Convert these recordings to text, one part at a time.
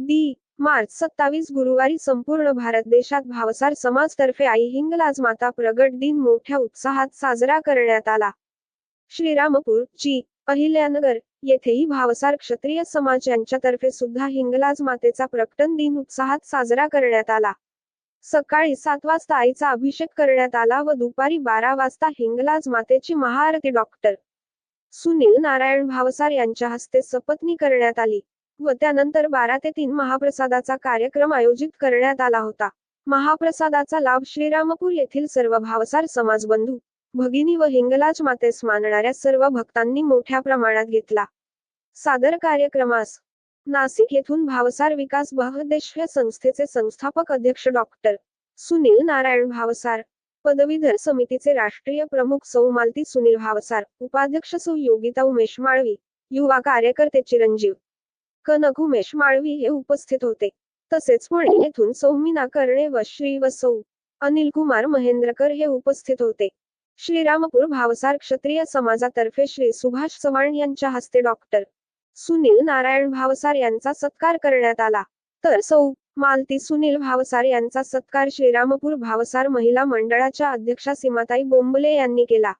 दी. मार्च सत्तावीस गुरुवारी संपूर्ण भारत देशात भावसार समाजतर्फे आई हिंगलाज माता प्रगट दिन मोठ्या उत्साहात साजरा करण्यात आला. श्रीरामपूर ची. अहिल्यानगर येथेही भावसार क्षत्रिय समाज यांच्यातर्फे सुद्धा हिंगलाज मातेचा प्रकटन दिन उत्साहात साजरा करण्यात आला. सकाळी सात वाजता आईचा अभिषेक करण्यात आला व दुपारी बारा वाजता हिंगलाज मातेची महाआरती डॉक्टर सुनील नारायण भावसार यांच्या हस्ते सपत्नी करण्यात आली. व त्यानंतर बारा ते तीन महाप्रसादाचा कार्यक्रम आयोजित करण्यात आला होता. महाप्रसादाचा लाभ श्रीरामपूर येथील सर्व भावसार समाजबंधू भगिनी व हिंगलाज मातेस मानणाऱ्या सर्व भक्तांनी मोठ्या प्रमाणात घेतला. सादर कार्यक्रमास नाशिक येथून भावसार विकास बहदेश संस्थेचे संस्थापक अध्यक्ष डॉक्टर सुनील नारायण भावसार पदवीधर समितीचे राष्ट्रीय प्रमुख सौ मालती सुनील भावसार उपाध्यक्ष सौ योगिता उमेश माळवी युवा कार्यकर्ते चिरंजीव कनक उमेश माळवी हे उपस्थित होते. तसेच पुणे येथून सौमिना कर्णे व श्री व सौ अनिल कुमार महेंद्रकर हे उपस्थित होते. श्रीरामपूर भावसार क्षत्रिय समाजातर्फे श्री सुभाष चव्हाण यांच्या हस्ते डॉक्टर सुनील नारायण भावसार यांचा सत्कार करण्यात आला. तर सौ मालती सुनील भावसार यांचा सत्कार श्रीरामपूर भावसार महिला मंडळाच्या अध्यक्षा सीमाताई बोंबले यांनी केला.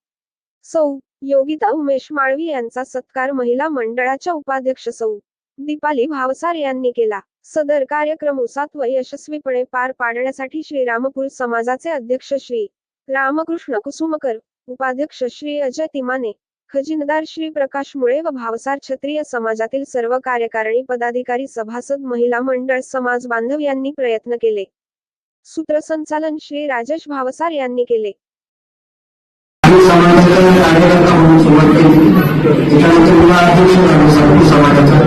सौ योगिता उमेश माळवी यांचा सत्कार महिला मंडळाच्या उपाध्यक्ष सौ दीपाली भावसार यांनी केला. सदर कार्यक्रम उसात व यशस्वीपणे पार पाडण्यासाठी श्रीरामपूर समाजाचे अध्यक्ष श्री. रामकृष्ण कुसुमकर उपाध्यक्ष श्री अजय तिमाने खजिनदार श्री प्रकाश मुळे व भावसार क्षत्रिय समाजातील सर्व कार्यकारिणी पदाधिकारी सभासद महिला मंडळ समाज बांधव यांनी प्रयत्न केले. सूत्रसंचालन श्री राजेश भावसार यांनी केले. त्याच्यानंतर मला अध्यक्ष झालो सर्व समाजाचा.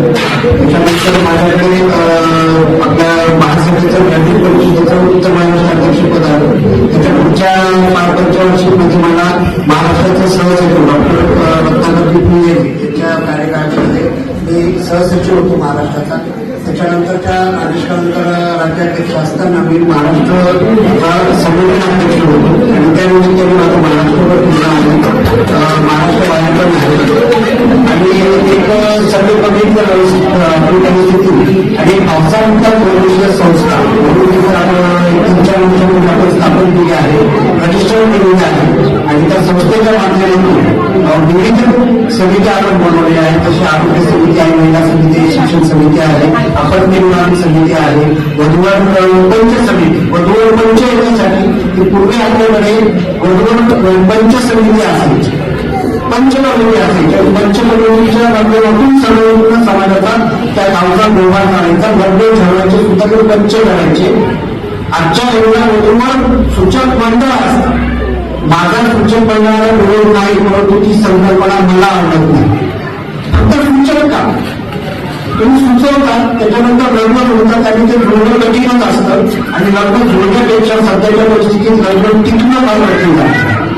त्याच्यानंतर माझ्याकडे आपल्या महासभेचं गांधी परिषदेचं उत्तर महाराष्ट्र अध्यक्षपद आलं त्याच्या पुढच्या पाच पंचवर्षी म्हणजे मला महाराष्ट्राचे सहसचिव डॉक्टर रत्नाकर पिपळे यांच्या कार्यकाळामध्ये मी सहसचिव होतो महाराष्ट्राचा. त्याच्यानंतरच्या आदेशानंतर राज्याध्यक्ष असताना मी महाराष्ट्र संघटना अध्यक्ष होतो. आणि त्यानिमित्ताने माझं महाराष्ट्रभर फिरणं आहे महाराष्ट्र आणि एक सर्व पब्लिक आणि पावसानंतर प्रवेशीय संस्था म्हणून तुमच्या वर्षापूर्वी स्थापन केली आहे रजिस्टर केलेली आहे. आणि त्या संस्थेच्या माध्यमातून विविध समित्या आपण बनवल्या आहेत. जशी आरोग्य समिती आहे महिला समिती आहे शिक्षण समिती आहे आपण निर्माण समिती आहे वधूवर पंच समिती. वधूवर पंच येण्यासाठी पूर्वी आपल्याकडे वधूवर पंच समिती असायची. पंचमंडळी असायच्या पंचमंडळीच्या माध्यमातून सर्व समाजाचा त्या गावचा व्यवहार करायचा लग्न ठरवायचे सुद्धा ते पंच करायचे. आजच्या एवढ्या वधूवर सूचक मंडळ असतात. माझा सूचक मंडळाला विरोध नाही परंतु ती संकल्पना मला आवडत नाही. फक्त सूचक का? तुम्ही सुचवतात त्याच्यानंतर लग्न होतात आणि ते जुळणं कठीणच असतं. आणि लग्न जोडण्यापेक्षा सध्याच्या परिस्थितीत लग्न टिकणं फार कठीण असतं